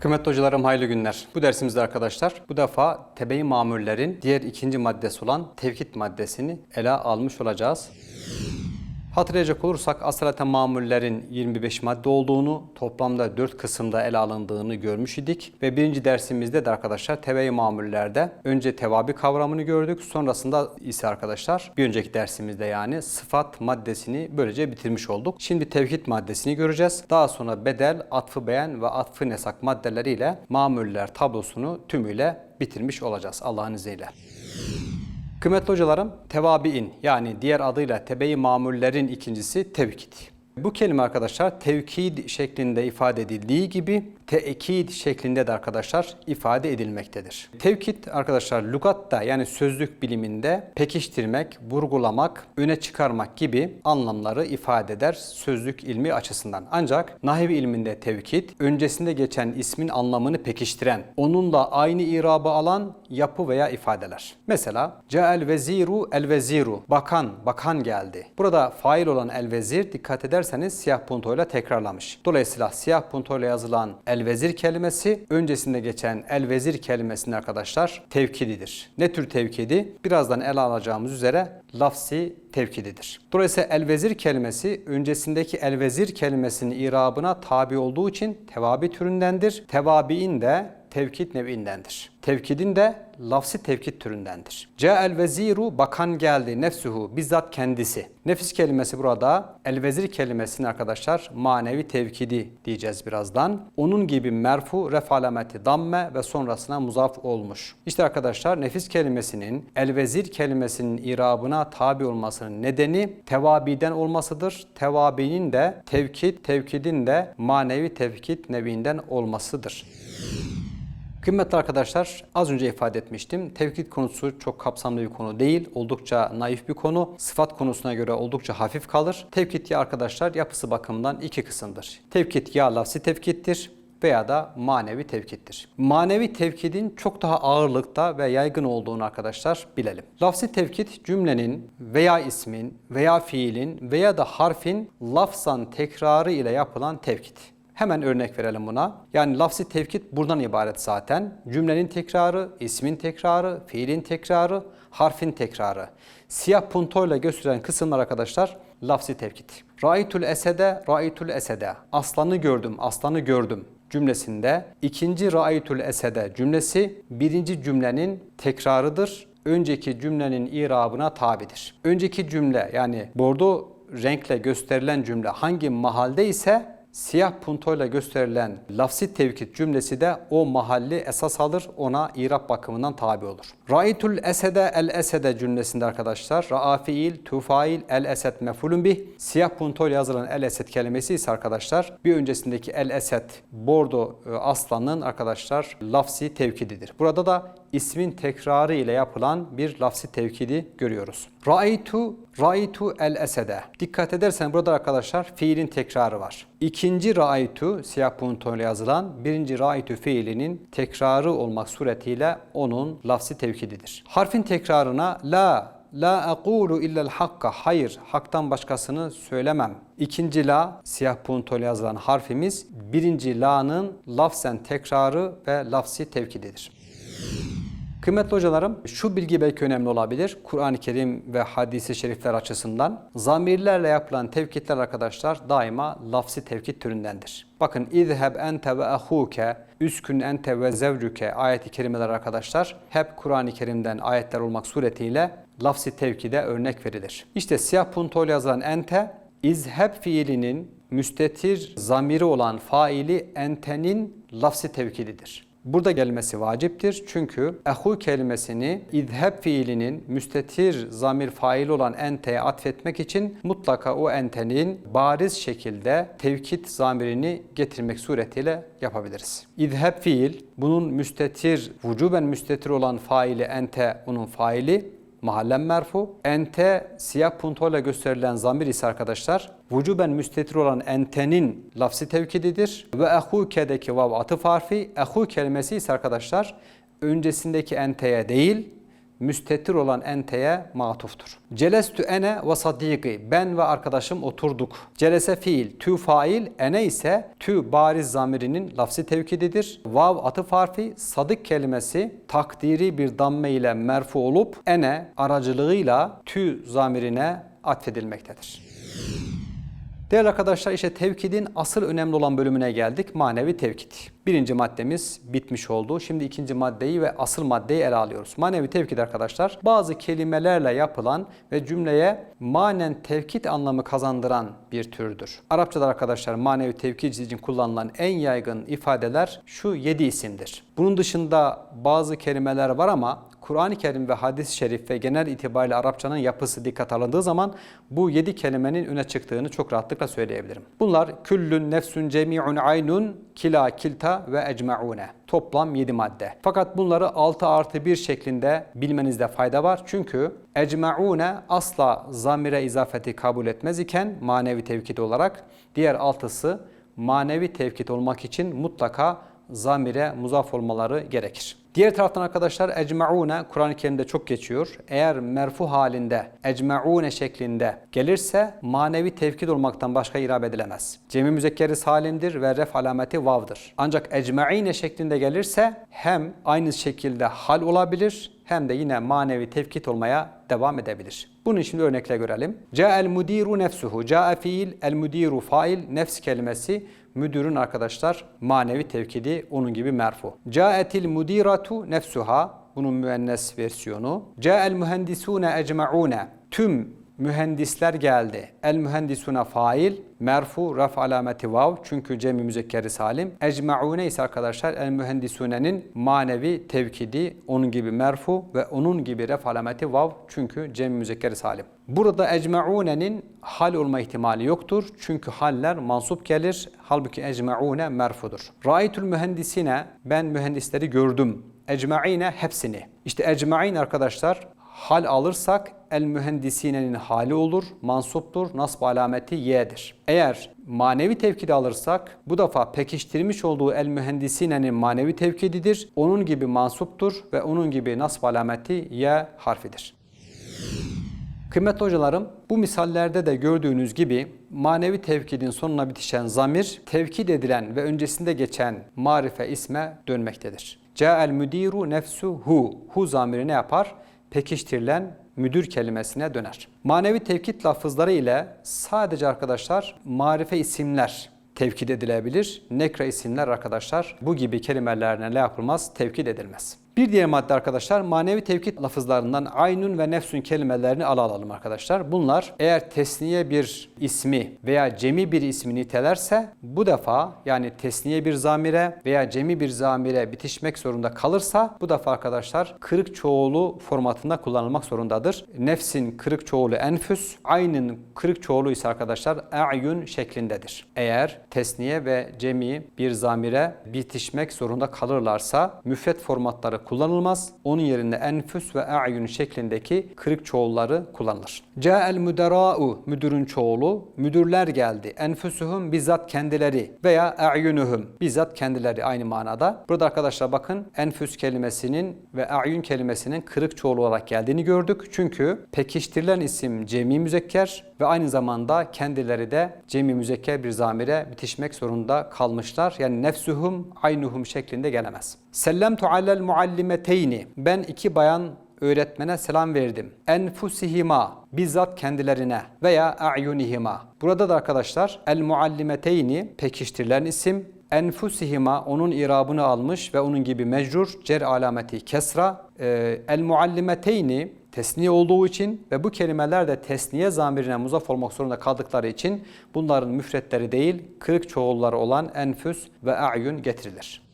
Kıymetli hocalarım hayırlı günler. Bu dersimizde arkadaşlar bu defa tebe-i mamullerin diğer ikinci maddesi olan tevkit maddesini ele almış olacağız. Hatırlayacak olursak asaleten mamullerin 25 madde olduğunu, toplamda 4 kısımda ele alındığını görmüş idik. Ve birinci dersimizde de arkadaşlar tebe-i mamullerde önce tevabi kavramını gördük. Sonrasında ise arkadaşlar bir önceki dersimizde yani sıfat maddesini böylece bitirmiş olduk. Şimdi tevkit maddesini göreceğiz. Daha sonra bedel, atfı beğen ve atfı nesak maddeleriyle mamuller tablosunu tümüyle bitirmiş olacağız Allah'ın izniyle. Kıymetli hocalarım, tevabiin yani diğer adıyla tebe-i mamullerin ikincisi tevkid. Bu kelime arkadaşlar tevkid şeklinde ifade edildiği gibi teekid şeklinde de arkadaşlar ifade edilmektedir. Tevkid arkadaşlar lügatta yani sözlük biliminde pekiştirmek, vurgulamak, öne çıkarmak gibi anlamları ifade eder sözlük ilmi açısından. Ancak nahiv ilminde tevkid öncesinde geçen ismin anlamını pekiştiren, onunla aynı irabı alan yapı veya ifadeler. Mesela Ca'el veziru el veziru bakan bakan geldi. Burada fail olan el vezir dikkat ederseniz siyah puntoyla tekrarlamış. Dolayısıyla siyah puntoyla yazılan el vezir kelimesi öncesinde geçen el vezir kelimesinin arkadaşlar tevkididir. Ne tür tevkidi? Birazdan ele alacağımız üzere lafsi tevkididir. Dolayısıyla el vezir kelimesi öncesindeki el vezir kelimesinin irabına tabi olduğu için tevabi türündendir. Tevabiin de tevkid nevindendir. Tevkidin de lafsi tevkid türündendir. Ca'el veziru bakan geldi nefsuhu bizzat kendisi. Nefis kelimesi burada el vezir kelimesinin arkadaşlar manevi tevkidi diyeceğiz birazdan. Onun gibi merfu ref alameti damme ve sonrasına muzaf olmuş. İşte arkadaşlar nefis kelimesinin el vezir kelimesinin irabına tabi olmasının nedeni tevabiden olmasıdır. Tevabinin de tevkid, tevkidin de manevi tevkid nevinden olmasıdır. Kıymetli arkadaşlar az önce ifade etmiştim. Tevkid konusu çok kapsamlı bir konu değil. Oldukça naif bir konu. Sıfat konusuna göre oldukça hafif kalır. Tevkid ya arkadaşlar yapısı bakımından iki kısımdır. Tevkid ya lafsi tevkiddir veya da manevi tevkiddir. Manevi tevkidin çok daha ağırlıkta ve yaygın olduğunu arkadaşlar bilelim. Lafsi tevkid cümlenin veya ismin veya fiilin veya da harfin lafzan tekrarı ile yapılan tevkid. Hemen örnek verelim buna. Yani lafzi tevkid buradan ibaret zaten. Cümlenin tekrarı, ismin tekrarı, fiilin tekrarı, harfin tekrarı. Siyah puntoyla gösterilen kısımlar arkadaşlar lafzi tevkid. Raitul esede, raitul esede. Aslanı gördüm, aslanı gördüm cümlesinde ikinci raitul esede cümlesi birinci cümlenin tekrarıdır. Önceki cümlenin irabına tabidir. Önceki cümle yani bordo renkle gösterilen cümle hangi mahalde ise siyah puntoyla gösterilen lafsi tevkid cümlesi de o mahalli esas alır, ona irab bakımından tabi olur. Raitul esede el esede cümlesinde arkadaşlar ra'a fiil, tufail, el esed mefulun bih. Siyah puntoyla yazılan el esed kelimesi ise arkadaşlar bir öncesindeki el esed bordo e, aslanın arkadaşlar lafsi tevkididir. Burada da ismin tekrarı ile yapılan bir lafsi tevkidi görüyoruz. Raitu, raitu el esede. Dikkat edersen burada arkadaşlar fiilin tekrarı var. İkinci raitu siyah puntoyla yazılan birinci raitu fiilinin tekrarı olmak suretiyle onun lafsi tevkididir. Harfin tekrarına la La aqulu illel hakka. Hayır, haktan başkasını söylemem. İkinci la, siyah puntoyla yazılan harfimiz, birinci la'nın lafzen tekrarı ve lafsi tevkididir. Kıymetli hocalarım, şu bilgi belki önemli olabilir. Kur'an-ı Kerim ve hadisi şerifler açısından zamirlerle yapılan tevkitler arkadaşlar daima lafsi tevkit türündendir. Bakın izheb ente ve ahuke üskün ente ve zevcuke ayeti kerimeler arkadaşlar hep Kur'an-ı Kerim'den ayetler olmak suretiyle lafsi tevkide örnek verilir. İşte siyah puntoyla yazılan ente izheb fiilinin müstetir zamiri olan faili entenin lafsi tevkididir. Burada gelmesi vaciptir. Çünkü ehu kelimesini idheb fiilinin müstetir zamir fail olan enteye atfetmek için mutlaka o entenin bariz şekilde tevkit zamirini getirmek suretiyle yapabiliriz. İdheb fiil bunun müstetir, vücuben müstetir olan faili ente onun faili mahallen merfu. Ente siyah puntoyla gösterilen zamir ise arkadaşlar vücuben müstetir olan entenin lafsi tevkididir. Ve ehuke'deki vav atıf harfi. Ehu kelimesi ise arkadaşlar öncesindeki enteye değil müstetir olan enteye matuftur. Celestü ene ve sadiki ben ve arkadaşım oturduk. Celese fiil, tü fail, ene ise tü bariz zamirinin lafzi tevkididir. Vav atıf harfi, sadık kelimesi takdiri bir damme ile merfu olup ene aracılığıyla tü zamirine atfedilmektedir. Değerli arkadaşlar işte tevkidin asıl önemli olan bölümüne geldik. Manevi tevkid. Birinci maddemiz bitmiş oldu. Şimdi ikinci maddeyi ve asıl maddeyi ele alıyoruz. Manevi tevkid arkadaşlar bazı kelimelerle yapılan ve cümleye manen tevkid anlamı kazandıran bir türdür. Arapçada arkadaşlar manevi tevkid için kullanılan en yaygın ifadeler şu yedi isimdir. Bunun dışında bazı kelimeler var ama Kur'an-ı Kerim ve hadis-i şerif ve genel itibariyle Arapçanın yapısı dikkat alındığı zaman bu yedi kelimenin öne çıktığını çok rahatlıkla söyleyebilirim. Bunlar küllün, nefsün, cemi'un, aynun, kila, kilta ve ecma'une. Toplam 7 madde. Fakat bunları 6 artı 1 şeklinde bilmenizde fayda var. Çünkü ecma'une asla zamire izafeti kabul etmez iken manevi tevkid olarak diğer altısı manevi tevkid olmak için mutlaka zamire muzaf olmaları gerekir. Diğer taraftan arkadaşlar ecmaune Kur'an-ı Kerim'de çok geçiyor. Eğer merfu halinde ecmaune şeklinde gelirse manevi tevkid olmaktan başka irab edilemez. Cemi müzekkeri salimdir ve ref alameti vav'dır. Ancak ecmaine şeklinde gelirse hem aynı şekilde hal olabilir hem de yine manevi tevkid olmaya devam edebilir. Bunun için örnekle görelim. Ca'el mudiru nefsuhu. Ca'a fiil, el mudiru fail, nefs kelimesi müdürün arkadaşlar manevi tevkidi onun gibi merfu. Ca'etil mudiratu nefsuha bunun müennes versiyonu. Ca'el mühendisune ecma'une tüm mühendisler geldi. El mühendisuna fail, merfu raf alameti vav çünkü cemi müzekkeri salim. Ecmaune ise arkadaşlar el mühendisunenin manevi tevkidi onun gibi merfu ve onun gibi raf alameti vav çünkü cemi müzekkeri salim. Burada ecmaune'nin hal olma ihtimali yoktur. Çünkü haller mansup gelir. Halbuki ecmaune merfudur. Ra'aytul mühendisine ben mühendisleri gördüm. Ecmaine hepsini. İşte ecmain arkadaşlar hal alırsak el mühendisinenin hali olur, mansuptur, nasb alameti y'dir. Eğer manevi tevkidi alırsak bu defa pekiştirmiş olduğu el mühendisinenin manevi tevkididir. Onun gibi mansuptur ve onun gibi nasb alameti y harfidir. Kıymetli hocalarım, bu misallerde de gördüğünüz gibi manevi tevkidin sonuna bitişen zamir, tevkid edilen ve öncesinde geçen marife isme dönmektedir. Ca'el müdiru nefsuhu. Hu zamiri ne yapar? Pekiştirilen müdür kelimesine döner. Manevi tevkid lafızları ile sadece arkadaşlar marife isimler tevkid edilebilir. Nekra isimler arkadaşlar bu gibi kelimelerine ne yapılmaz? Tevkid edilmez. Bir diğer madde arkadaşlar manevi tevkid lafızlarından aynun ve nefsün kelimelerini ala alalım arkadaşlar. Bunlar eğer tesniye bir ismi veya cemi bir ismi nitelerse bu defa yani tesniye bir zamire veya cemi bir zamire bitişmek zorunda kalırsa bu defa arkadaşlar kırık çoğulu formatında kullanılmak zorundadır. Nefsin kırık çoğulu enfüs, aynın kırık çoğulu ise arkadaşlar a'yun şeklindedir. Eğer tesniye ve cemi bir zamire bitişmek zorunda kalırlarsa müfret formatları kullanılmaz. Onun yerine enfüs ve a'yun şeklindeki kırık çoğulları kullanılır. Ca'el müdera'u müdürün çoğulu, müdürler geldi. Enfüsuhum bizzat kendileri veya a'yunuhum bizzat kendileri aynı manada. Burada arkadaşlar bakın enfüs kelimesinin ve a'yun kelimesinin kırık çoğulu olarak geldiğini gördük. Çünkü pekiştirilen isim cemi müzekker ve aynı zamanda kendileri de cemi müzekker bir zamire bitişmek zorunda kalmışlar. Yani nefsuhum aynuhum şeklinde gelemez. Sellemtu alel muallimeteyni. Ben iki bayan öğretmene selam verdim. Enfusihima bizzat kendilerine veya a'yunihima. Burada da arkadaşlar el muallimeteyni pekiştirilen isim enfusihima onun irabını almış ve onun gibi mecrur cer alameti kesra e, el muallimeteyni tesniye olduğu için ve bu kelimeler de tesniye zamirine muzaf olmak zorunda kaldıkları için bunların müfretleri değil kırık çoğulları olan enfüs ve a'yun getirilir.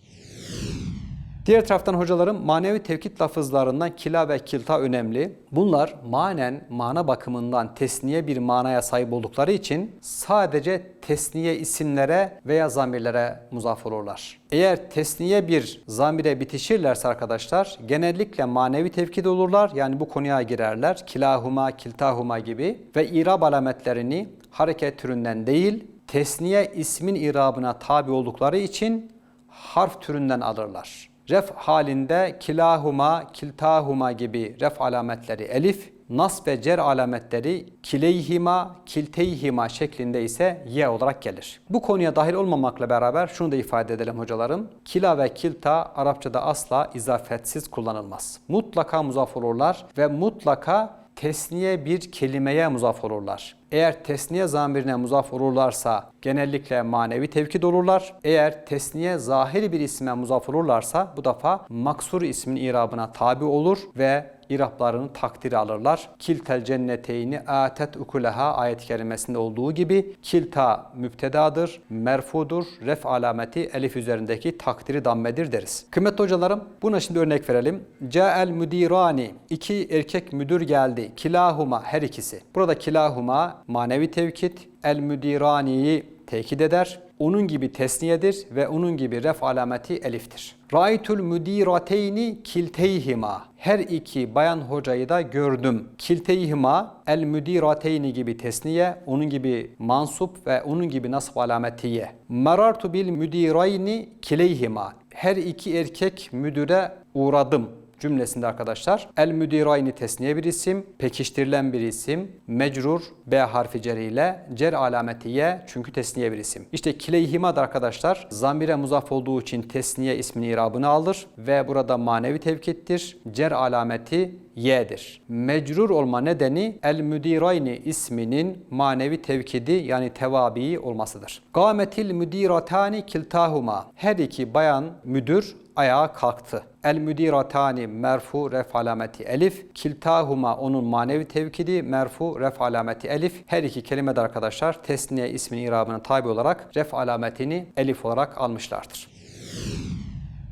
Diğer taraftan hocalarım manevi tevkit lafızlarından kila ve kilta önemli. Bunlar manen, mana bakımından tesniye bir manaya sahip oldukları için sadece tesniye isimlere veya zamirlere muzaf olurlar. Eğer tesniye bir zamire bitişirlerse arkadaşlar genellikle manevi tevkid olurlar. Yani bu konuya girerler. Kilahuma, kiltahuma gibi ve irab alametlerini hareket türünden değil tesniye ismin irabına tabi oldukları için harf türünden alırlar. Ref halinde kilahuma, kiltahuma gibi ref alametleri elif, nas ve cer alametleri kileyhima, kilteyhima şeklinde ise ye olarak gelir. Bu konuya dahil olmamakla beraber şunu da ifade edelim hocalarım. Kila ve kilta Arapçada asla izafetsiz kullanılmaz. Mutlaka muzaf olurlar ve mutlaka tesniye bir kelimeye muzaf olurlar. Eğer tesniye zamirine muzaf olurlarsa genellikle manevi tevkid olurlar. Eğer tesniye zahiri bir isme muzaf olurlarsa bu defa maksur ismin irabına tabi olur ve iraplarını takdiri alırlar. Kiltel cenneteyni atet ukulaha ayet-i kerimesinde olduğu gibi kilta müptedadır, merfudur, ref alameti elif üzerindeki takdiri dammedir deriz. Kıymetli hocalarım buna şimdi örnek verelim. Ca'el müdirani iki erkek müdür geldi. Kilahuma her ikisi. Burada kilahuma manevi tevkit, el müdiraniyi tekit eder. Onun gibi tesniyedir ve onun gibi ref alameti eliftir. Raitul müdirateyni kilteyhima. Her iki bayan hocayı da gördüm. Kilteyhima el müdirateyni gibi tesniye, onun gibi mansup ve onun gibi nasb alametiye. Marartu bil müdirayni kileyhima. Her iki erkek müdüre uğradım cümlesinde arkadaşlar el müdirayni tesniye bir isim, pekiştirilen bir isim, mecrur B harfi ceriyle cer alametiye çünkü tesniye bir isim. İşte kileyhima da arkadaşlar zamire muzaf olduğu için tesniye ismini irabını alır ve burada manevi tevkittir. Cer alameti y'dir. Mecrur olma nedeni el müdirayni isminin manevi tevkidi yani tevabii olmasıdır. Gametil müdiratani kiltahuma. Her iki bayan müdür ayağa kalktı. El müdiratani merfu ref alameti elif. Kiltahuma onun manevi tevkidi merfu ref alameti elif. Her iki kelime de arkadaşlar tesniye isminin irabına tabi olarak ref alametini elif olarak almışlardır.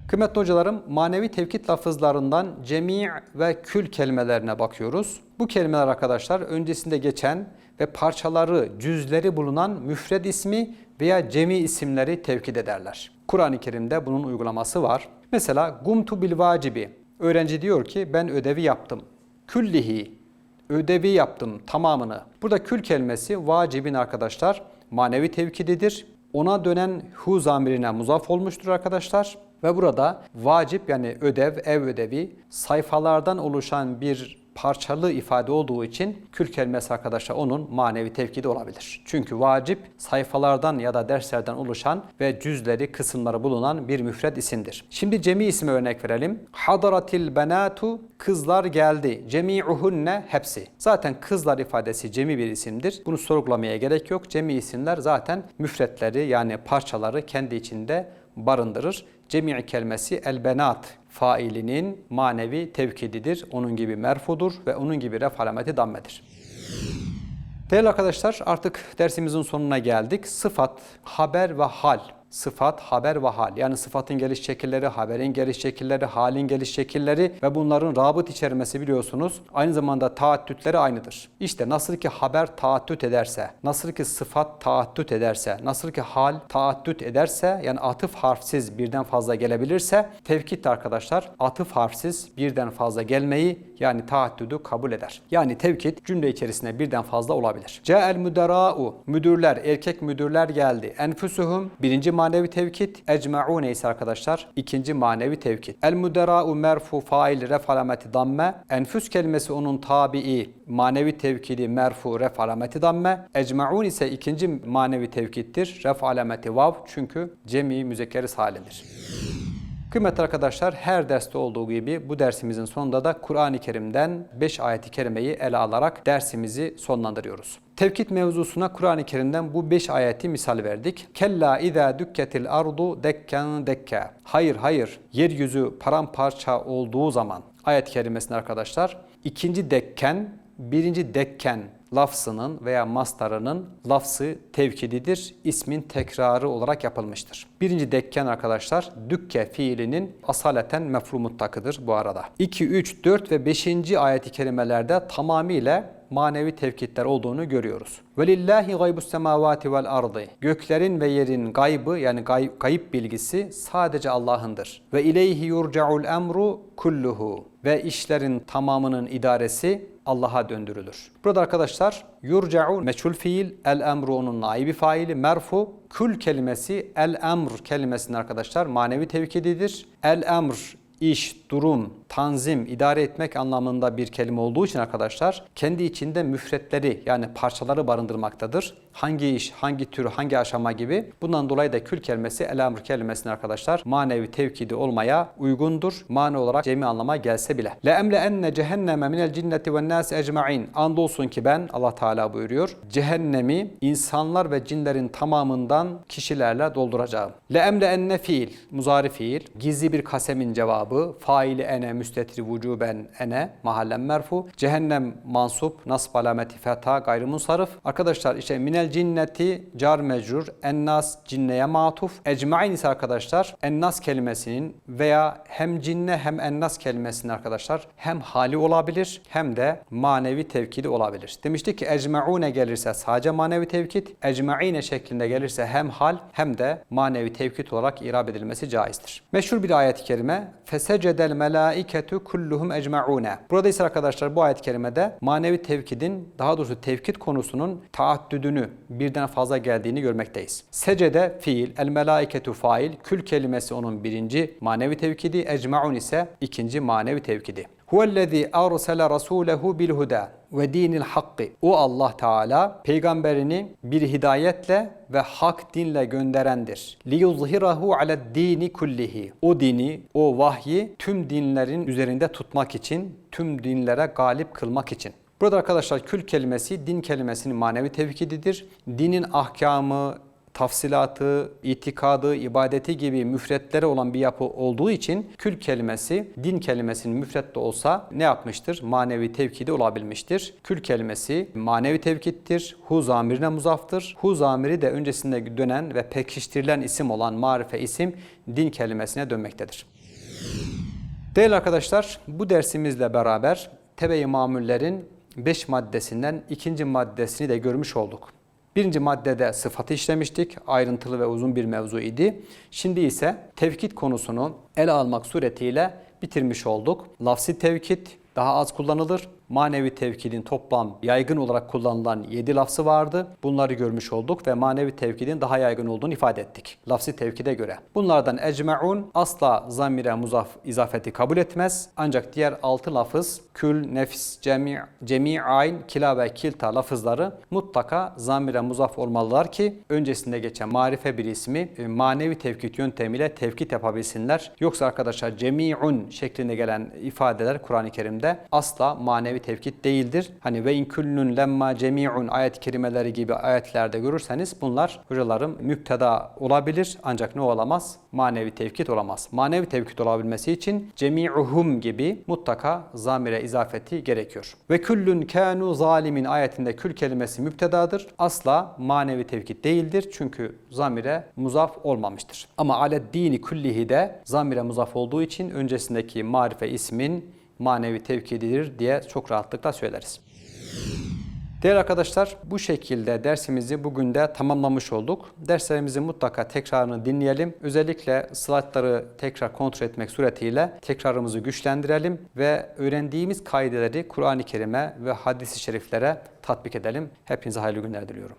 Kıymetli hocalarım, manevi tevkit lafızlarından cemi' ve kül kelimelerine bakıyoruz. Bu kelimeler arkadaşlar öncesinde geçen ve parçaları, cüzleri bulunan müfred ismi veya cemi isimleri tevkid ederler. Kur'an-ı Kerim'de bunun uygulaması var. Mesela gumtu bil vacibi. Öğrenci diyor ki ben ödevi yaptım. Küllihi. Ödevi yaptım tamamını. Burada kül kelimesi vacibin arkadaşlar manevi tevkididir. Ona dönen hu zamirine muzaf olmuştur arkadaşlar. Ve burada vacip yani ödev, ev ödevi sayfalardan oluşan bir parçalı ifade olduğu için kül kelimesi arkadaşlar onun manevi tevkidi olabilir. Çünkü vacip sayfalardan ya da derslerden oluşan ve cüzleri, kısımları bulunan bir müfred isimdir. Şimdi cemi ismi örnek verelim. Hadaratil benatu kızlar geldi. Cemi'uhunne hepsi. Zaten kızlar ifadesi cemi bir isimdir. Bunu sorgulamaya gerek yok. Cemi isimler zaten müfretleri yani parçaları kendi içinde barındırır. Cemi kelimesi el benat failinin manevi tevkididir. Onun gibi merfudur ve onun gibi ref alameti dammedir. Değerli arkadaşlar artık dersimizin sonuna geldik. Sıfat, haber ve hal sıfat, haber ve hal. Yani sıfatın geliş şekilleri, haberin geliş şekilleri, halin geliş şekilleri ve bunların rabıt içermesi biliyorsunuz. Aynı zamanda taaddütleri aynıdır. İşte nasıl ki haber taaddüt ederse, nasıl ki sıfat taaddüt ederse, nasıl ki hal taaddüt ederse yani atıf harfsiz birden fazla gelebilirse tevkit arkadaşlar atıf harfsiz birden fazla gelmeyi yani taaddüdü kabul eder. Yani tevkit cümle içerisinde birden fazla olabilir. Ca'el müdera'u müdürler, erkek müdürler geldi. Enfüsuhum birinci manevi tevkit, ecma'une ise arkadaşlar ikinci manevi tevkit. El müdera'u merfu fail ref alameti damme. Enfüs kelimesi onun tabii manevi tevkidi merfu ref alameti damme. Ecma'un ise ikinci manevi tevkittir. Ref alameti vav çünkü cemi müzekkeriz halidir. Kıymetli arkadaşlar her derste olduğu gibi bu dersimizin sonunda da Kur'an-ı Kerim'den 5 ayeti kerimeyi ele alarak dersimizi sonlandırıyoruz. Tevkit mevzusuna Kur'an-ı Kerim'den bu 5 ayeti misal verdik. Kella izâ dükketil ardu dekken dekke. Hayır hayır yeryüzü paramparça olduğu zaman ayet kerimesinde arkadaşlar ikinci dekken birinci dekken lafzının veya mastarının lafzı tevkididir. ismin tekrarı olarak yapılmıştır. Birinci dekken arkadaşlar dükke fiilinin asaleten mefru muttakıdır bu arada. 2, 3, 4 ve 5. ayet-i kerimelerde tamamıyla manevi tevkitler olduğunu görüyoruz. Velillahi gaybus semavati vel ardı. Göklerin ve yerin gaybı yani gay kayıp bilgisi sadece Allah'ındır. Ve ileyhi yurca'ul emru kulluhu. Ve işlerin tamamının idaresi Allah'a döndürülür. Burada arkadaşlar yurca'u meçhul fiil, el emru onun naibi faili, merfu, kül kelimesi el emr kelimesinin arkadaşlar manevi tevkididir. El emr iş, durum, tanzim, idare etmek anlamında bir kelime olduğu için arkadaşlar kendi içinde müfretleri yani parçaları barındırmaktadır. Hangi iş, hangi tür, hangi aşama gibi. Bundan dolayı da kül kelimesi el emr kelimesine arkadaşlar manevi tevkidi olmaya uygundur. Mane olarak cemi anlama gelse bile. Le emle enne cehenneme minel cinneti ve nas ecmaîn. Andolsun ki ben Allah Teala buyuruyor. Cehennemi insanlar ve cinlerin tamamından kişilerle dolduracağım. Le emle enne fiil, muzari fiil, gizli bir kasemin cevabı, faili ene müstetri vücuben ene, mahallen merfu, cehennem mansup, nasb alameti fetha gayrimunsarif. Arkadaşlar işte minel cinneti car mecrur, ennas cinneye matuf. Ecmain ise arkadaşlar ennas kelimesinin veya hem cinne hem ennas kelimesinin arkadaşlar hem hali olabilir hem de manevi tevkidi olabilir. Demiştik ki ecmaune gelirse sadece manevi tevkid, ecmaine şeklinde gelirse hem hal hem de manevi tevkid olarak irab edilmesi caizdir. Meşhur bir ayet-i kerime fesecedel melaiketu kulluhum ecmaune. Burada ise arkadaşlar bu ayet-i kerimede manevi tevkidin daha doğrusu tevkid konusunun taaddüdünü birden fazla geldiğini görmekteyiz. Secede fiil, el melaiketu fail, kül kelimesi onun birinci manevi tevkidi, ecmaun ise ikinci manevi tevkidi. Huvellezî arsele rasûlehu bil huda ve dinil hakkı. O Allah Teala peygamberini bir hidayetle ve hak dinle gönderendir. Li yuzhirahu ala dini kullihi. O dini, o vahyi tüm dinlerin üzerinde tutmak için, tüm dinlere galip kılmak için. Burada arkadaşlar kül kelimesi din kelimesinin manevi tevkididir. Dinin ahkamı, tafsilatı, itikadı, ibadeti gibi müfretleri olan bir yapı olduğu için kül kelimesi din kelimesinin müfret de olsa ne yapmıştır? Manevi tevkidi olabilmiştir. Kül kelimesi manevi tevkittir. Hu zamirine muzaftır. Hu zamiri de öncesinde dönen ve pekiştirilen isim olan marife isim din kelimesine dönmektedir. Değerli arkadaşlar bu dersimizle beraber tebe-i mamullerin 5 maddesinden ikinci maddesini de görmüş olduk. Birinci maddede sıfatı işlemiştik. Ayrıntılı ve uzun bir mevzu idi. Şimdi ise tevkit konusunu ele almak suretiyle bitirmiş olduk. Lafsi tevkit daha az kullanılır. Manevi tevkidin toplam yaygın olarak kullanılan 7 lafzı vardı. Bunları görmüş olduk ve manevi tevkidin daha yaygın olduğunu ifade ettik. Lafsi tevkide göre. Bunlardan ecmaun asla zamire muzaf izafeti kabul etmez. Ancak diğer 6 lafız kül, nefis, cemi, cemi'ayn, kila ve kilta lafızları mutlaka zamire muzaf olmalılar ki öncesinde geçen marife bir ismi e, manevi tevkit yöntemiyle tevkit yapabilsinler. Yoksa arkadaşlar cemi'un şeklinde gelen ifadeler Kur'an-ı Kerim'de asla manevi tevkit değildir. Hani ve in küllün lemma cemi'un ayet kelimeleri gibi ayetlerde görürseniz bunlar hocalarım müpteda olabilir ancak ne olamaz? Manevi tevkit olamaz. Manevi tevkit olabilmesi için cemi'uhum gibi mutlaka zamire izafeti gerekiyor. Ve küllün kanu zalimin ayetinde kül kelimesi müptedadır. Asla manevi tevkit değildir. Çünkü zamire muzaf olmamıştır. Ama alet dini küllihi de zamire muzaf olduğu için öncesindeki marife ismin manevi tevkididir diye çok rahatlıkla söyleriz. Değerli arkadaşlar bu şekilde dersimizi bugün de tamamlamış olduk. Derslerimizi mutlaka tekrarını dinleyelim. Özellikle slaytları tekrar kontrol etmek suretiyle tekrarımızı güçlendirelim ve öğrendiğimiz kaideleri Kur'an-ı Kerim'e ve hadis-i şeriflere tatbik edelim. Hepinize hayırlı günler diliyorum.